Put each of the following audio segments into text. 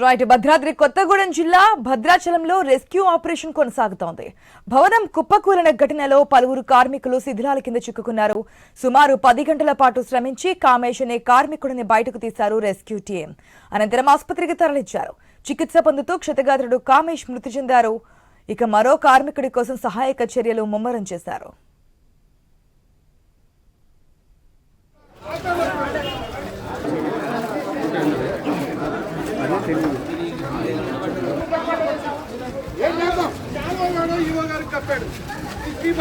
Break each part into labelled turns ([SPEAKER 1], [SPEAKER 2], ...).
[SPEAKER 1] Right Bhadradri Kothagudem జిల్లా భద్రాచలంలో rescue operation కొనసాగుతోంది. భవనం కుప్పకూలిన ఘటనలో పలువురు కార్మికులు శిథిలాల కింద చిక్కుకున్నారు. సుమారు పది గంటల పాటు శ్రమించి కామేష్ అనే కార్మికుడిని బయటకు తీశారు రెస్క్యూ టీం. అనంతరం ఆసుపత్రికి తరలించారు. చికిత్స పొందుతూ క్షతగాత్రుడు కామేష్ మృతి చెందారు. ఇక మరో కార్మికుడి కోసం సహాయక చర్యలు ముమ్మరం చేశారు
[SPEAKER 2] ఏం చేద్దాం యాదవ్ యువ గారికి చెప్పాడు. ఈ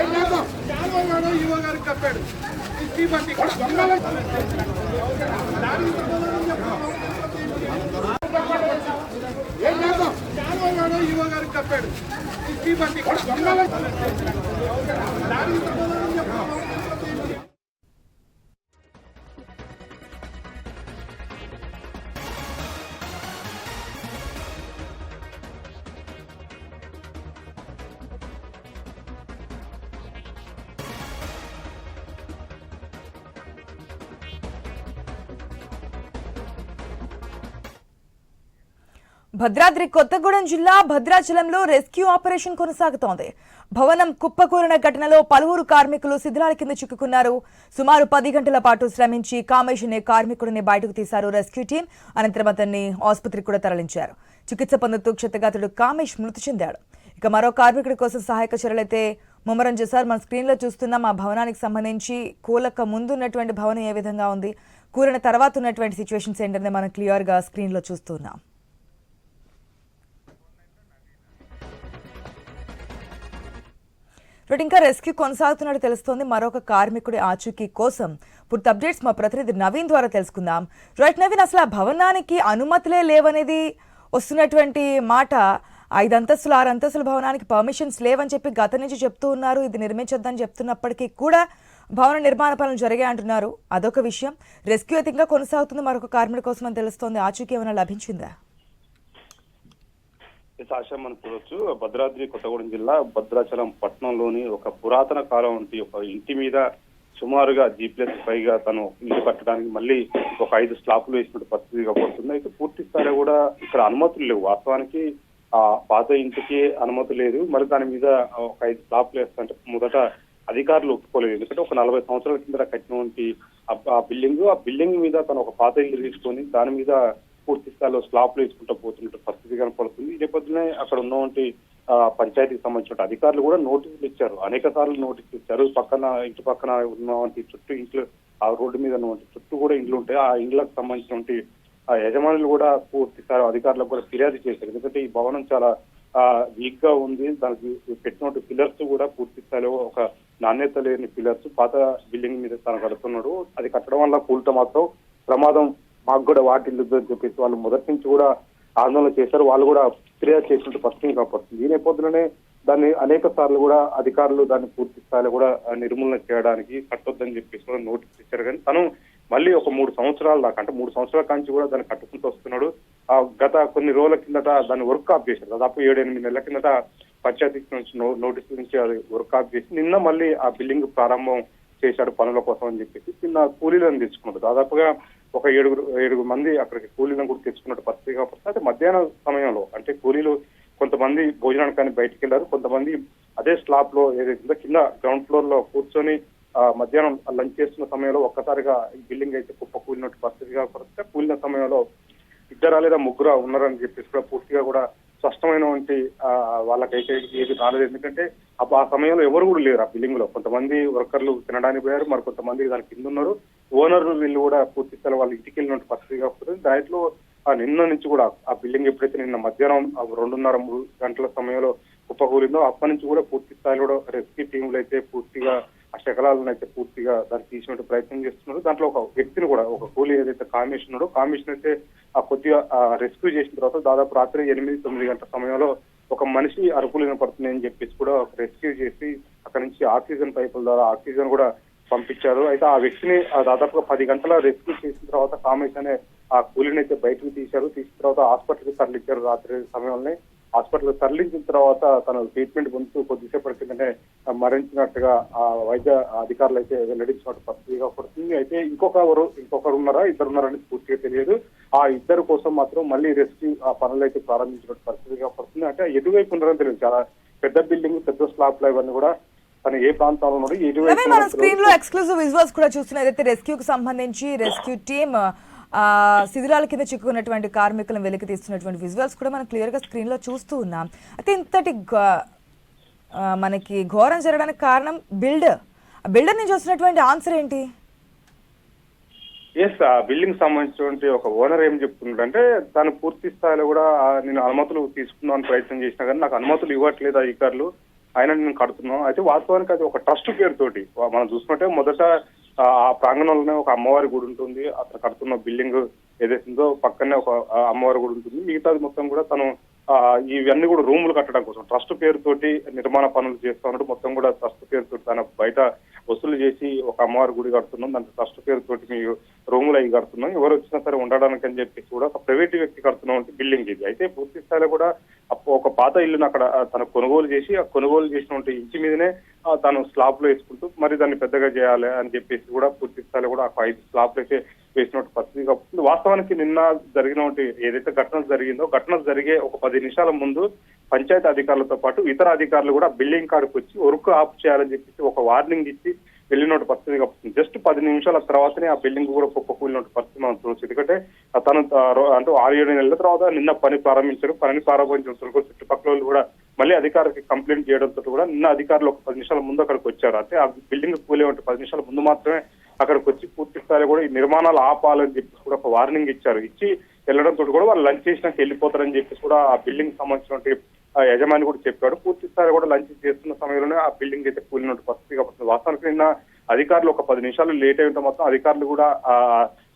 [SPEAKER 2] ఏం చేద్దాం? యాదవ్ యువ గారికి చెప్పాడు. ఈ బట్టి దొంగల ఏం చేద్దాం? యాదవ్ యువ గారికి చెప్పాడు. ఈ బట్టి ఇక్కడ దొంగల దానికి
[SPEAKER 1] భద్రాద్రి కొత్తగూడెం జిల్లా భద్రాచలంలో రెస్క్యూ ఆపరేషన్ కొనసాగుతోంది. భవనం కుప్పకూరిన ఘటనలో పలువురు కార్మికులు శిథిలాల కింద చిక్కుకున్నారు. సుమారు పది గంటల పాటు శ్రమించి కామేష్ అనే కార్మికుడిని బయటకు తీశారు రెస్క్యూ టీం. అనంతరం అతన్ని ఆసుపత్రికి కూడా తరలించారు. చికిత్స పొందుతూ క్షతగాతుడు కామేష్ మృతి చెందాడు. ఇక మరో కార్మికుడి కోసం సహాయక చర్యలైతే ముమ్మరం చేశారు. మన స్క్రీన్లో చూస్తున్నాం ఆ భవనానికి సంబంధించి కూలక ముందు ఉన్నటువంటి భవనం ఏ విధంగా ఉంది కూలిన తర్వాత ఉన్నటువంటి సిచ్యువేషన్స్ ఏంటనే మనం క్లియర్గా స్క్రీన్లో చూస్తున్నాం. రైట్ ఇంకా రెస్క్యూ కొనసాగుతున్నట్టు తెలుస్తోంది. మరొక కార్మికుడి ఆచూకీ కోసం పూర్తి అప్డేట్స్ మా ప్రతినిధి నవీన్ ద్వారా తెలుసుకుందాం. రైట్ నవీన్ అసలు ఆ భవనానికి అనుమతులే లేవనేది వస్తున్నటువంటి మాట. ఐదు అంతస్తులు ఆరు అంతస్తుల భవనానికి పర్మిషన్స్ లేవని చెప్పి గత నుంచి చెప్తూ ఉన్నారు. ఇది నిర్మించొద్దని చెప్తున్నప్పటికీ కూడా భవన నిర్మాణ పనులు జరిగాయి అంటున్నారు. అదొక విషయం. రెస్క్యూ అయితే ఇంకా కొనసాగుతుంది మరొక కార్మికుడి కోసం అని తెలుస్తోంది. ఆచూకీ ఏమైనా లభించిందా?
[SPEAKER 3] సాక్ష్యం మనం చూడొచ్చు భద్రాద్రి కొత్తగూడెం జిల్లా భద్రాచలం పట్టణంలోని ఒక పురాతన కాలం వంటి ఒక ఇంటి మీద సుమారుగా జీ ప్లస్ పైగా తను ఇల్లు కట్టడానికి మళ్ళీ ఒక ఐదు స్లాపులు వేసినట్టు పరిస్థితి కాబోతుంది అయితే పూర్తి స్థాయిలో కూడా ఇక్కడ అనుమతులు లేవు. వాస్తవానికి ఆ పాత ఇంటికి అనుమతి లేదు. మరి దాని మీద ఒక ఐదు స్లాపులు వేస్తుంటే మొదట అధికారులు ఒప్పుకోలేదు. ఎందుకంటే ఒక నలభై సంవత్సరాల కింద కట్టినటువంటి ఆ- ఆ బిల్డింగ్ ఆ బిల్డింగ్ మీద తను ఒక పాత ఇల్లు తీసుకొని దాని మీద పూర్తి స్థాయిలో స్లాప్లు వేసుకుంటూ పోతున్నట్టు పరిస్థితి కనపడుతుంది. ఈ నేపథ్యంలో అక్కడ ఉన్నటువంటి పంచాయతీకి సంబంధించిన అధికారులు కూడా నోటీసులు ఇచ్చారు. అనేక సార్లు నోటీసులు ఇచ్చారు. పక్కన ఇంటి పక్కన ఉన్నటువంటి చుట్టూ ఇంట్లో ఆ రోడ్డు మీద ఉన్నటువంటి చుట్టూ కూడా ఇండ్లు ఉంటాయి. ఆ ఇండ్లకు సంబంధించినటువంటి ఆ యజమానులు కూడా పూర్తి స్థాయి అధికారులకు కూడా ఫిర్యాదు చేశారు. ఎందుకంటే ఈ భవనం చాలా వీక్గా ఉంది. దానికి పెట్టినటువంటి పిల్లర్స్ కూడా పూర్తి స్థాయిలో ఒక నాణ్యత లేని పిల్లర్స్ పాత బిల్డింగ్ మీద తను కడుతున్నాడు. అది కట్టడం వల్ల కూలితే మాత్రం ప్రమాదం మాకు కూడా వాటిల్లుద్దని అని చెప్పేసి వాళ్ళు మొదటి నుంచి కూడా ఆందోళన చేశారు. వాళ్ళు కూడా ఫిర్యాదు చేసినట్టు పరిస్థితి కాపాడుతుంది ఈ నేపథ్యంలోనే దాన్ని అనేక సార్లు కూడా అధికారులు దాన్ని పూర్తి స్థాయిలో కూడా నిర్మూలన చేయడానికి కట్టొద్దని చెప్పేసి కూడా నోటీస్ ఇచ్చారు. కానీ తను మళ్ళీ ఒక మూడు సంవత్సరాల దాకా అంటే మూడు సంవత్సరాల కాంచి కూడా దాన్ని కట్టుకుంటూ వస్తున్నాడు. ఆ గత కొన్ని రోజుల కిందట దాన్ని వర్క్ ఆఫ్ చేశారు. దాదాపు ఏడు ఎనిమిది నెలల కిందట పంచాయతీ నుంచి నో- నోటీస్ నుంచి అది వర్క్ ఆఫ్ చేసి నిన్న మళ్ళీ ఆ బిల్డింగ్ ప్రారంభం చేశాడు పనుల కోసం అని చెప్పేసి నిన్న కూలీలను తెచ్చుకున్నాడు దాదాపుగా ఒక ఏడుగురు ఏడుగురు మంది అక్కడికి కూలీలను కూడా తెచ్చుకున్నట్టు పరిస్థితి కాబట్టి అయితే మధ్యాహ్నం సమయంలో అంటే కూలీలు కొంతమంది భోజనానికి కానీ బయటికి వెళ్ళారు కొంతమంది అదే స్లాబ్లో ఏదైతే కింద గ్రౌండ్ ఫ్లోర్లో కూర్చొని మధ్యాహ్నం లంచ్ చేస్తున్న సమయంలో ఒక్కసారిగా ఈ బిల్డింగ్ అయితే కుప్ప కూలినట్టు పరిస్థితి కాబట్టి కూలిన సమయంలో ఇద్దరా లేదా ముగ్గురా ఉన్నారని చెప్పేసి కూడా పూర్తిగా కూడా స్పష్టమైనటువంటి వంటి వాళ్ళకైతే ఏది రాలేదు. ఎందుకంటే ఆ సమయంలో ఎవరు కూడా లేరు ఆ బిల్డింగ్లో కొంతమంది వర్కర్లు తినడానికి పోయారు మరి కొంతమంది దాని కింద ఉన్నారు. ఓనర్ వీళ్ళు కూడా పూర్తి స్థాయి వాళ్ళ ఇంటికి వెళ్ళినట్టు పరిస్థితి కాకపోతే దాంట్లో ఆ నిన్న నుంచి కూడా ఆ బిల్డింగ్ ఎప్పుడైతే నిన్న మధ్యాహ్నం రెండున్నర మూడు గంటల సమయంలో కుప్పకూలిందో అప్పటి నుంచి కూడా పూర్తి స్థాయిలో రెస్క్యూ టీంలు అయితే పూర్తిగా ఆ శకలాలను అయితే పూర్తిగా దాన్ని తీసినట్టు ప్రయత్నం చేస్తున్నారు. దాంట్లో ఒక వ్యక్తిని కూడా ఒక కూలీ ఏదైతే కామిషన్ ఉన్నాడో కామిషన్ అయితే ఆ కొద్దిగా రెస్క్యూ చేసిన తర్వాత దాదాపు రాత్రి ఎనిమిది తొమ్మిది గంటల సమయంలో ఒక మనిషి అరుపులు వినపడుతున్నాయని చెప్పేసి కూడా రెస్క్యూ చేసి అక్కడ నుంచి ఆక్సిజన్ పైపుల ద్వారా ఆక్సిజన్ కూడా పంపించారు. అయితే ఆ వ్యక్తిని ఆ దాదాపుగా పది గంటల రెస్క్యూ చేసిన తర్వాత కామేష్ అనే ఆ కూలీని అయితే బయటకు తీశారు. తీసిన తర్వాత హాస్పిటల్కి తరలించారు రాత్రి సమయంలోనే. హాస్పిటల్ తరలించిన తర్వాత తన ట్రీట్మెంట్ పొందుతూ కొద్దిసేపటి కిందనే మరణించినట్టుగా ఆ వైద్య అధికారులు అయితే వెల్లడించినట్టు పరిస్థితిగా పడుతుంది. అయితే ఇంకొకరు ఇంకొకరు ఉన్నారా? ఇద్దరు ఉన్నారని పూర్తిగా తెలియదు. ఆ ఇద్దరు కోసం మాత్రం మళ్ళీ రెస్క్యూ ఆ పనులు అయితే ప్రారంభించినట్టు పరిస్థితిగా పడుతుంది. అంటే ఎటువైపు ఉన్నారని తెలియదు. చాలా పెద్ద బిల్డింగ్ పెద్ద స్లాబ్లు ఇవన్నీ కూడా తను ఏ ప్రాంతాల్లో
[SPEAKER 1] మన స్క్రీన్లో ఎక్స్క్లూజివ్ విజువల్స్ కూడా ఏదైతే రెస్క్యూకి సంబంధించి రెస్క్యూ టీమ్ శిథిరాల కింద చిక్కుకున్నటువంటి కార్మికులను వెలికి తీస్తున్నటువంటి విజువల్స్ కూడా మనం క్లియర్గా స్క్రీన్లో చూస్తూ ఉన్నాం. అయితే ఇంతటి మనకి ఘోరం జరగడానికి కారణం బిల్డర్ బిల్డర్ నుంచి వస్తున్నటువంటి ఆన్సర్ ఏంటి?
[SPEAKER 3] ఎస్ ఆ బిల్డింగ్ సంబంధించినటువంటి ఒక ఓనర్ ఏం చెప్తున్నాడంటే తను పూర్తి స్థాయిలో కూడా నేను అనుమతులు తీసుకుందామని ప్రయత్నం చేసినా కానీ నాకు అనుమతులు ఇవ్వట్లేదు అధికారులు. ఆయన నేను కడుతున్నాం అయితే వాస్తవానికి అది ఒక ట్రస్ట్ పేరుతోటి. మనం చూసుకుంటే మొదట ఆ ప్రాంగణంలోనే ఒక అమ్మవారి గుడి ఉంటుంది. అతను కడుతున్న బిల్డింగ్ ఏదైతుందో పక్కనే ఒక అమ్మవారి గుడి ఉంటుంది. మిగతాది మొత్తం కూడా తను ఇవన్నీ కూడా రూములు కట్టడం కోసం. ట్రస్ట్ పేరుతోటి నిర్మాణ పనులు చేస్తున్నట్టు మొత్తం కూడా ట్రస్ట్ పేరుతోటి తన బయట వసూలు చేసి ఒక అమ్మవారి గుడి కడుతున్నాం. దాని ట్రస్ట్ పేరుతోటి మీ రూములు అవి కడుతున్నాం. ఎవరు వచ్చినా సరే ఉండడానికి అని చెప్పేసి కూడా ఒక ప్రైవేట్ వ్యక్తి కడుతున్నాం బిల్డింగ్ ఇది. అయితే పూర్తి స్థాయిలో కూడా ఒక పాత ఇల్లును అక్కడ తను కొనుగోలు చేసి ఆ కొనుగోలు చేసినటువంటి ఇంటి మీదనే తను స్లాబ్లో వేసుకుంటూ మరి దాన్ని పెద్దగా చేయాలి అని చెప్పేసి కూడా పూర్తి స్థాయిలో కూడా ఒక ఐదు స్లాబ్లు అయితే వేసినట్టు పరిస్థితి. కాబట్టి వాస్తవానికి నిన్న జరిగినటువంటి ఏదైతే ఘటన జరిగిందో ఘటన జరిగే ఒక పది నిమిషాల ముందు పంచాయతీ అధికారులతో పాటు ఇతర అధికారులు కూడా బిల్డింగ్ కాడికి వచ్చి వర్క్ ఆఫ్ చేయాలని చెప్పేసి ఒక వార్నింగ్ ఇచ్చి వెళ్ళినట్టు పరిస్థితి కాబట్టి జస్ట్ పది నిమిషాల తర్వాతనే ఆ బిల్డింగ్ కూడా కుప్పకూలినట్టు పరిస్థితి మనం చూడొచ్చు. ఎందుకంటే తను అంటే ఆరు ఏడు నెలల తర్వాత నిన్న పని ప్రారంభించారు. పనిని ప్రారంభించిన చుట్టుపక్కల వాళ్ళు కూడా మళ్ళీ అధికారికి కంప్లైంట్ చేయడంతో కూడా నిన్న అధికారులు ఒక పది నిమిషాల ముందు అక్కడికి వచ్చారు. అంటే ఆ బిల్డింగ్ కూలే ఉంటే పది నిమిషాల ముందు మాత్రమే అక్కడికి వచ్చి పూర్తి స్థాయిలో కూడా ఈ నిర్మాణాలు ఆపాలని చెప్పేసి కూడా ఒక వార్నింగ్ ఇచ్చారు. ఇచ్చి వెళ్ళడంతో కూడా వాళ్ళు లంచ్ చేసినాక వెళ్ళిపోతారని చెప్పేసి కూడా ఆ బిల్డింగ్ సంబంధించినటువంటి యజమాని కూడా చెప్పాడు. పూర్తి స్థాయిలో కూడా లంచ్ చేస్తున్న సమయంలోనే ఆ బిల్డింగ్ అయితే కూలినట్టు పరిస్థితి కాబట్టి వాస్తవానికి నిన్న అధికారులు ఒక పది నిమిషాలు లేట్ అయి ఉంటే మొత్తం అధికారులు కూడా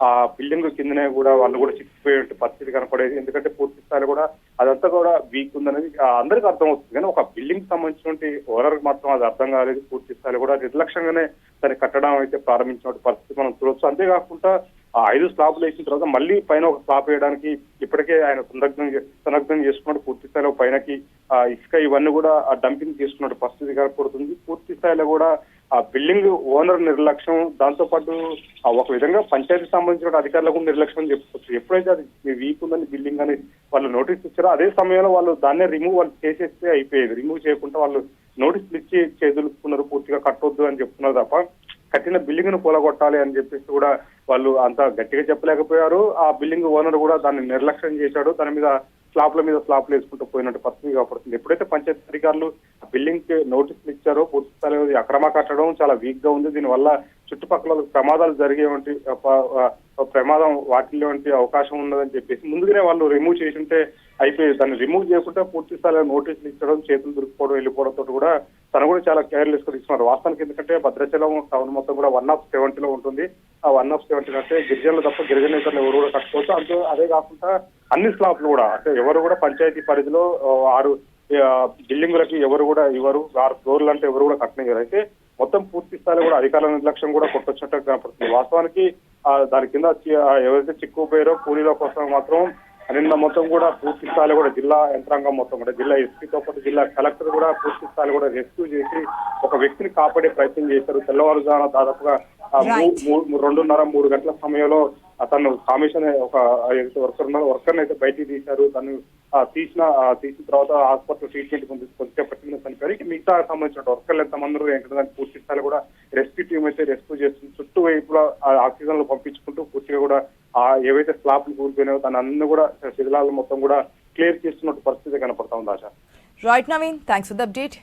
[SPEAKER 3] ఆ బిల్డింగ్ కిందనే కూడా వాళ్ళు కూడా చిక్కిపోయే పరిస్థితి కనపడేది. ఎందుకంటే పూర్తి స్థాయిలో కూడా అదంతా కూడా వీక్ ఉందనేది అందరికీ అర్థం అవుతుంది. కానీ ఒక బిల్డింగ్ సంబంధించినటువంటి ఓనర్ మాత్రం అది అర్థం కాలేదు. పూర్తి స్థాయిలో కూడా నిర్లక్ష్యంగానే దాన్ని కట్టడం అయితే ప్రారంభించిన పరిస్థితి మనం చూడొచ్చు. అంతేకాకుండా ఆ ఐదు స్లాబ్లు వేసిన తర్వాత మళ్ళీ పైన ఒక స్లాబ్ వేయడానికి ఇప్పటికే ఆయన సందగ్ధం సందగ్ధం చేసుకున్నాడు. పూర్తి స్థాయిలో పైనకి ఇసుక ఇవన్నీ కూడా ఆ డంపింగ్ చేసుకున్నట్టు పరిస్థితి కనపడుతుంది. పూర్తి స్థాయిలో కూడా ఆ బిల్డింగ్ ఓనర్ నిర్లక్ష్యం దాంతో పాటు ఆ ఒక విధంగా పంచాయతీ సంబంధించిన అధికారులకు నిర్లక్ష్యం అని చెప్పుకోవచ్చు ఎప్పుడైతే అది వీక్ ఉందని బిల్డింగ్ అని వాళ్ళు నోటీస్ ఇచ్చారో అదే సమయంలో వాళ్ళు దాన్నే రిమూవ్ వాళ్ళు చేసేస్తే అయిపోయేది. రిమూవ్ చేయకుండా వాళ్ళు నోటీసులు ఇచ్చి చేదులుకున్నారు పూర్తిగా కట్టొద్దు అని చెప్తున్నారు తప్ప కట్టిన బిల్డింగ్ను కూలగొట్టాలి అని చెప్పేసి కూడా వాళ్ళు అంత గట్టిగా చెప్పలేకపోయారు. ఆ బిల్డింగ్ ఓనర్ కూడా దాన్ని నిర్లక్ష్యం చేశాడు. దాని మీద స్లాబ్ల మీద స్లాబ్లు వేసుకుంటూ పోయినట్టు పరిస్థితి కాబడుతుంది ఎప్పుడైతే పంచాయతీ అధికారులు ఆ బిల్డింగ్కి నోటీసులు ఇచ్చారో పూర్తి స్థాయిలో అక్రమ కట్టడం చాలా వీక్గా ఉంది. దీనివల్ల చుట్టుపక్కల ప్రమాదాలు జరిగేవంటి ప్రమాదం వాటిల్లో వంటి అవకాశం ఉన్నదని చెప్పేసి ముందుగానే వాళ్ళు రిమూవ్ చేసి ఉంటే దాన్ని రిమూవ్ చేయకుండా పూర్తి స్థాయిలో నోటీసులు ఇచ్చడం చేతులు దొరికిపోవడం వెళ్ళిపోవడంతో కూడా తను కూడా చాలా కేర్లెస్గా తీసుకున్నారు. వాస్తవానికి ఎందుకంటే భద్రాచలం టౌన్ మొత్తం కూడా వన్ ఆఫ్ సెవెంటీ లో ఉంటుంది. వన్ ఆఫ్ సెవెంటీన్ అంటే గిరిజనులు తప్ప గిరిజనేతలు ఎవరు కూడా కట్టుకోవచ్చు అంతే అదే కాకుండా అన్ని స్లాబ్లు కూడా అంటే ఎవరు కూడా పంచాయతీ పరిధిలో ఆరు బిల్డింగులకి ఎవరు కూడా ఇవ్వరు ఆరు ఫ్లోర్లు అంటే ఎవరు కూడా కట్టనివ్వరు అయితే మొత్తం పూర్తి స్థాయిలో కూడా అధికారుల నిర్లక్ష్యం కూడా కొట్టొచ్చినట్టు కనపడుతుంది. వాస్తవానికి దాని కింద చి- ఎవరైతే చిక్కుపోయారో కూలీల కోసం మాత్రం నిన్న మొత్తం కూడా పూర్తి స్థాయిలో కూడా జిల్లా యంత్రాంగం మొత్తం కూడా జిల్లా ఎస్పీతో పాటు జిల్లా కలెక్టర్ కూడా పూర్తి స్థాయిలో కూడా రెస్క్యూ చేసి ఒక వ్యక్తిని కాపాడే ప్రయత్నం చేశారు. తెల్లవారుజామున దాదాపుగా రెండున్నర మూడు గంటల సమయంలో అతను కామిషన్ ఒక ఏదైతే వర్కర్ ఉన్నారో. వర్కర్ అయితే బయటికి తీశారు. తను తీసిన తీసిన తర్వాత హాస్పిటల్ ట్రీట్మెంట్ కొంచెం కొద్దిసేపటి మీద చనిపోయారు ఇక మిగతా సంబంధించిన వర్కర్లు ఎంతమంది ఏంటంటే దానికి పూర్తి స్థాయిలో కూడా రెస్క్యూ టీం అయితే రెస్క్యూ చేస్తుంది చుట్టూ వైపులా ఆ ఆక్సిజన్లో పంపించుకుంటూ పూర్తిగా కూడా ఆ ఏవైతే స్లాబ్లు కూలిపోయినాయో దాని అన్ని కూడా శిథిలాలు మొత్తం కూడా క్లియర్ చేస్తున్నట్టు పరిస్థితి కనపడతా ఉంది ఆశ.
[SPEAKER 1] Right Naveen thanks for the update